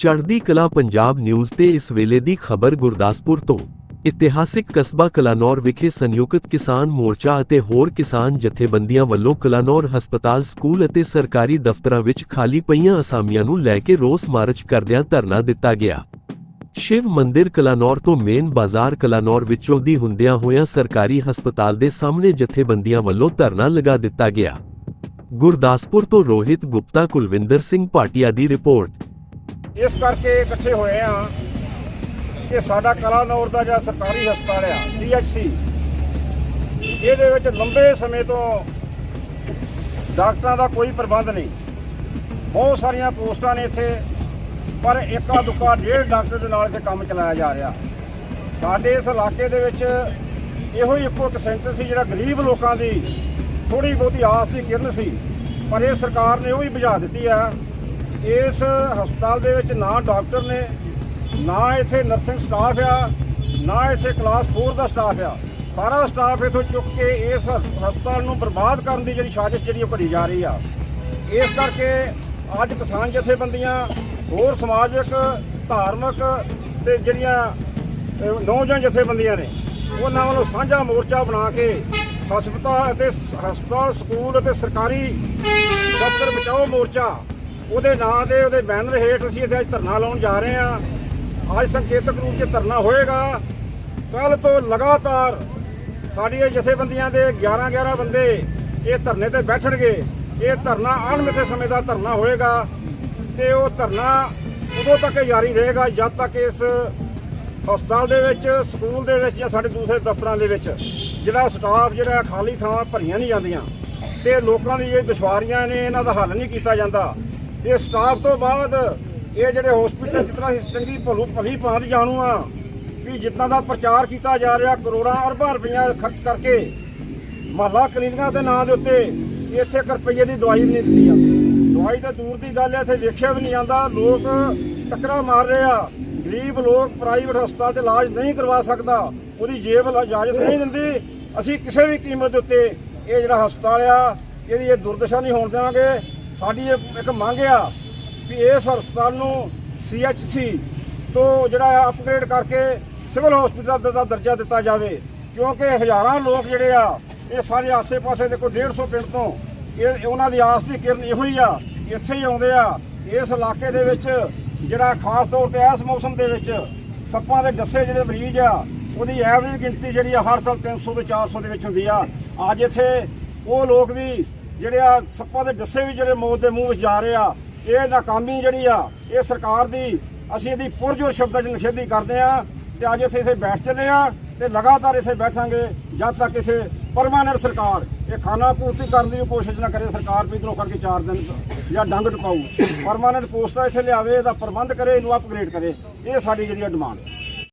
ਚੜ੍ਹਦੀ ਕਲਾ ਪੰਜਾਬ ਨਿਊਜ਼ ਤੇ ਇਸ ਵੇਲੇ ਦੀ ਖਬਰ ਗੁਰਦਾਸਪੁਰ ਤੋਂ। ਇਤਿਹਾਸਿਕ ਕਸਬਾ ਕਲਾਨੌਰ ਵਿਖੇ ਸੰਯੁਕਤ ਕਿਸਾਨ ਮੋਰਚਾ ਅਤੇ ਹੋਰ ਕਿਸਾਨ ਜਥੇਬੰਦੀਆਂ ਵੱਲੋਂ ਕਲਾਨੌਰ ਹਸਪਤਾਲ, ਸਕੂਲ ਅਤੇ ਸਰਕਾਰੀ ਦਫ਼ਤਰਾਂ ਵਿੱਚ ਖਾਲੀ ਪਈਆਂ ਅਸਾਮੀਆਂ ਨੂੰ ਲੈ ਕੇ ਰੋਸ ਮਾਰਚ ਕਰਦਿਆਂ ਧਰਨਾ ਦਿੱਤਾ ਗਿਆ। ਸ਼ਿਵ ਮੰਦਿਰ ਕਲਾਨੌਰ ਤੋਂ ਮੇਨ ਬਾਜ਼ਾਰ ਕਲਾਨੌਰ ਵਿੱਚੋਂ ਦੀ ਹੁੰਦਿਆਂ ਹੋਇਆਂ ਸਰਕਾਰੀ ਹਸਪਤਾਲ ਦੇ ਸਾਹਮਣੇ ਜਥੇਬੰਦੀਆਂ ਵੱਲੋਂ ਧਰਨਾ ਲਗਾ ਦਿੱਤਾ ਗਿਆ। ਗੁਰਦਾਸਪੁਰ ਤੋਂ ਰੋਹਿਤ ਗੁਪਤਾ, ਕੁਲਵਿੰਦਰ ਸਿੰਘ ਭਾਟੀਆ ਦੀ ਰਿਪੋਰਟ। ਇਸ ਕਰਕੇ ਇਕੱਠੇ ਹੋਏ ਆ ਕਿ ਸਾਡਾ ਕਲਾਨੌਰ ਦਾ ਜਿਹੜਾ ਸਰਕਾਰੀ ਹਸਪਤਾਲ ਆ ਸੀਐਚਸੀ ਇਹਦੇ ਵਿੱਚ ਲੰਬੇ ਸਮੇਂ ਤੋਂ ਡਾਕਟਰਾਂ ਦਾ ਕੋਈ ਪ੍ਰਬੰਧ ਨਹੀਂ। ਬਹੁਤ ਸਾਰੀਆਂ ਪੋਸਟਾਂ ਨੇ ਇੱਥੇ, ਪਰ ਇੱਕਾ ਦੁੱਕਾ ਡੇਢ ਡਾਕਟਰ ਦੇ ਨਾਲ ਇੱਥੇ ਕੰਮ ਚਲਾਇਆ ਜਾ ਰਿਹਾ। ਸਾਡੇ ਇਸ ਇਲਾਕੇ ਦੇ ਵਿੱਚ ਇਹੋ ਹੀ ਇੱਕੋ ਇੱਕ ਸੈਂਟਰ ਸੀ, ਜਿਹੜਾ ਗਰੀਬ ਲੋਕਾਂ ਦੀ ਥੋੜੀ ਬਹੁਤੀ ਆਸ ਦੀ ਕਿਰਨ ਸੀ, ਪਰ ਇਹ ਸਰਕਾਰ ਨੇ ਉਹ ਵੀ ਬੁਝਾ ਦਿੱਤੀ ਆ ਇਸ ਹਸਪਤਾਲ ਦੇ ਵਿੱਚ ਨਾ ਡਾਕਟਰ ਨੇ, ਨਾ ਇੱਥੇ ਨਰਸਿੰਗ ਸਟਾਫ ਆ, ਨਾ ਇੱਥੇ ਕਲਾਸ 4 ਦਾ ਸਟਾਫ ਆ। ਸਾਰਾ ਸਟਾਫ ਇਥੋਂ ਚੁੱਕ ਕੇ ਇਸ ਹਸਪਤਾਲ ਨੂੰ ਬਰਬਾਦ ਕਰਨ ਦੀ ਜਿਹੜੀ ਸਾਜ਼ਿਸ਼ ਜਿਹੜੀ ਉਹ ਘੜੀ ਜਾ ਰਹੀ ਆ। ਇਸ ਕਰਕੇ ਅੱਜ ਕਿਸਾਨ ਜਥੇਬੰਦੀਆਂ, ਹੋਰ ਸਮਾਜਿਕ, ਧਾਰਮਿਕ ਤੇ ਜਿਹੜੀਆਂ ਨੌਜਵਾਨ ਜਥੇਬੰਦੀਆਂ ਨੇ, ਉਹਨਾਂ ਵੱਲੋਂ ਸਾਂਝਾ ਮੋਰਚਾ ਬਣਾ ਕੇ ਹਸਪਤਾਲ ਅਤੇ ਹਸਪਤਾਲ, ਸਕੂਲ ਅਤੇ ਸਰਕਾਰੀ ਦਫ਼ਤਰ ਬਚਾਓ ਮੋਰਚਾ ਉਹਦੇ ਨਾਂ ਤੇ, ਉਹਦੇ ਬੈਨਰ ਹੇਠ ਅਸੀਂ ਇੱਥੇ ਅੱਜ ਧਰਨਾ ਲਾਉਣ ਜਾ ਰਹੇ ਹਾਂ। ਅੱਜ ਸੰਕੇਤਕ ਰੂਪ 'ਚ ਧਰਨਾ ਹੋਏਗਾ। ਕੱਲ ਤੋਂ ਲਗਾਤਾਰ ਸਾਡੀਆਂ ਜਥੇਬੰਦੀਆਂ ਦੇ 11 11 ਬੰਦੇ ਇਹ ਧਰਨੇ ਤੇ ਬੈਠਣਗੇ। ਇਹ ਧਰਨਾ ਅਣਮਿੱਥੇ ਸਮੇਂ ਦਾ ਧਰਨਾ ਹੋਏਗਾ ਤੇ ਉਹ ਧਰਨਾ ਉਦੋਂ ਤੱਕ ਜਾਰੀ ਰਹੇਗਾ ਜਦ ਤੱਕ ਇਸ ਹਸਪਤਾਲ ਦੇ ਵਿੱਚ, ਸਕੂਲ ਦੇ ਵਿੱਚ ਜਾਂ ਸਾਡੇ ਦੂਸਰੇ ਦਫ਼ਤਰਾਂ ਦੇ ਵਿੱਚ ਜਿਹੜਾ ਸਟਾਫ ਜਿਹੜਾ ਖਾਲੀ ਥਾਵਾਂ ਭਰੀਆਂ ਨਹੀਂ ਜਾਂਦੀਆਂ ਤੇ ਲੋਕਾਂ ਦੀ ਇਹ ਦੁਸ਼ਵਾਰੀਆਂ ਨੇ ਇਹਨਾਂ ਦਾ ਹੱਲ ਨਹੀਂ ਕੀਤਾ ਜਾਂਦਾ। ਇਹ ਸਟਾਫ ਤੋਂ ਬਾਅਦ ਇਹ ਜਿਹੜੇ ਹਸਪੀਟਲ ਜਿਸ ਤਰ੍ਹਾਂ ਚੰਗੀ ਭਲੂ ਭਲੀ ਭਾਂਤ ਜਾਣੂ ਆ ਵੀ ਜਿੱਦਾਂ ਦਾ ਪ੍ਰਚਾਰ ਕੀਤਾ ਜਾ ਰਿਹਾ ਕਰੋੜਾਂ ਅਰਬਾਂ ਰੁਪਈਆ ਖਰਚ ਕਰਕੇ ਮਹੱਲਾ ਕਲੀਨਿਕਾਂ ਦੇ ਨਾਂ ਦੇ ਉੱਤੇ ਇੱਥੇ ਇੱਕ ਰੁਪਈਏ ਦੀ ਦਵਾਈ ਨਹੀਂ ਦਿੱਤੀ ਜਾਂਦੀ। ਦਵਾਈ ਤਾਂ ਦੂਰ ਦੀ ਗੱਲ ਹੈ, ਇੱਥੇ ਵੇਖਿਆ ਵੀ ਨਹੀਂ ਜਾਂਦਾ। ਲੋਕ ਟੱਕਰਾ ਮਾਰ ਰਹੇ ਆ। ਗਰੀਬ ਲੋਕ ਪ੍ਰਾਈਵੇਟ ਹਸਪਤਾਲ 'ਚ ਇਲਾਜ ਨਹੀਂ ਕਰਵਾ ਸਕਦਾ। ਉਹਦੀ ਜੇਬ ਇਜਾਜ਼ਤ ਨਹੀਂ ਦਿੰਦੀ। ਅਸੀਂ ਕਿਸੇ ਵੀ ਕੀਮਤ ਦੇ ਉੱਤੇ ਇਹ ਜਿਹੜਾ ਹਸਪਤਾਲ ਆ, ਇਹਦੀ ਇਹ ਦੁਰਦਸ਼ਾ ਨਹੀਂ ਹੋਣ ਦੇਵਾਂਗੇ। ਸਾਡੀ ਇਹ ਇੱਕ ਮੰਗ ਆ ਵੀ ਇਸ ਹਸਪਤਾਲ ਨੂੰ ਸੀਐਚਸੀ ਤੋਂ ਜਿਹੜਾ ਅਪਗ੍ਰੇਡ ਕਰਕੇ ਸਿਵਲ ਹਸਪੀਟਲ ਦਾ ਦਰਜਾ ਦਿੱਤਾ ਜਾਵੇ। ਕਿਉਂਕਿ ਹਜ਼ਾਰਾਂ ਲੋਕ ਜਿਹੜੇ ਆ, ਇਹ ਸਾਰੇ ਆਸੇ-ਪਾਸੇ ਦੇ ਕੋਈ 150 ਪਿੰਡ ਤੋਂ ਇਹ ਉਹਨਾਂ ਦੀ ਆਸ ਦੀ ਕਿਰਨ ਇਹੋ ਹੀ ਆ ਇੱਥੇ ਹੀ ਆਉਂਦੇ ਆ। ਇਸ ਇਲਾਕੇ ਦੇ ਵਿੱਚ ਜਿਹੜਾ ਖਾਸ ਤੌਰ ਤੇ ਇਸ ਮੌਸਮ ਦੇ ਵਿੱਚ ਸੱਪਾਂ ਦੇ ਡੱਸੇ ਜਿਹੜੇ ਮਰੀਜ਼ ਆ, ਉਹਦੀ ਐਵਰੇਜ ਗਿਣਤੀ ਜਿਹੜੀ ਆ ਹਰ ਸਾਲ 300 ਤੋਂ 400 ਦੇ ਵਿੱਚ ਹੁੰਦੀ ਆ। ਅੱਜ ਇੱਥੇ ਉਹ ਲੋਕ ਵੀ ਜਿਹੜੇ ਆ ਸੱਪਾਂ ਦੇ ਡੱਸੇ ਵੀ ਜਿਹੜੇ ਮੌਤ ਦੇ ਮੂੰਹ ਵਿੱਚ ਜਾ ਰਹੇ ਆ, ਇਹ ਨਾਕਾਮੀ ਜਿਹੜੀ ਆ, ਇਹ ਸਰਕਾਰ ਦੀ, ਅਸੀਂ ਇਹਦੀ ਪੁਰਜੋਰ ਸ਼ਬਦਾਂ 'ਚ ਨਿਖੇਧੀ ਕਰਦੇ ਆ ਤੇ ਅੱਜ ਇੱਥੇ ਇੱਥੇ ਬੈਠ ਚੱਲੇ ਆ ਤੇ ਲਗਾਤਾਰ ਇੱਥੇ ਬੈਠਾਂਗੇ ਜਦ ਤੱਕ ਇੱਥੇ ਪਰਮਾਨੈਂਟ ਸਰਕਾਰ, ਇਹ ਖਾਨਾ ਪੂਰਤੀ ਕਰਨ ਦੀ ਕੋਸ਼ਿਸ਼ ਨਾ ਕਰੇ, ਸਰਕਾਰ ਵੀ ਇੱਧਰੋਂ ਕਰਕੇ 4 ਦਿਨ ਜਾਂ ਡੰਗ ਟਪਾਊ। ਪਰਮਾਨੈਂਟ ਪੋਸਟਾਂ ਇੱਥੇ ਲਿਆਵੇ, ਇਹਦਾ ਪ੍ਰਬੰਧ ਕਰੇ, ਇਹਨੂੰ ਅਪਗ੍ਰੇਡ ਕਰੇ। ਇਹ ਸਾਡੀ ਜਿਹੜੀ ਡਿਮਾਂਡ ਹੈ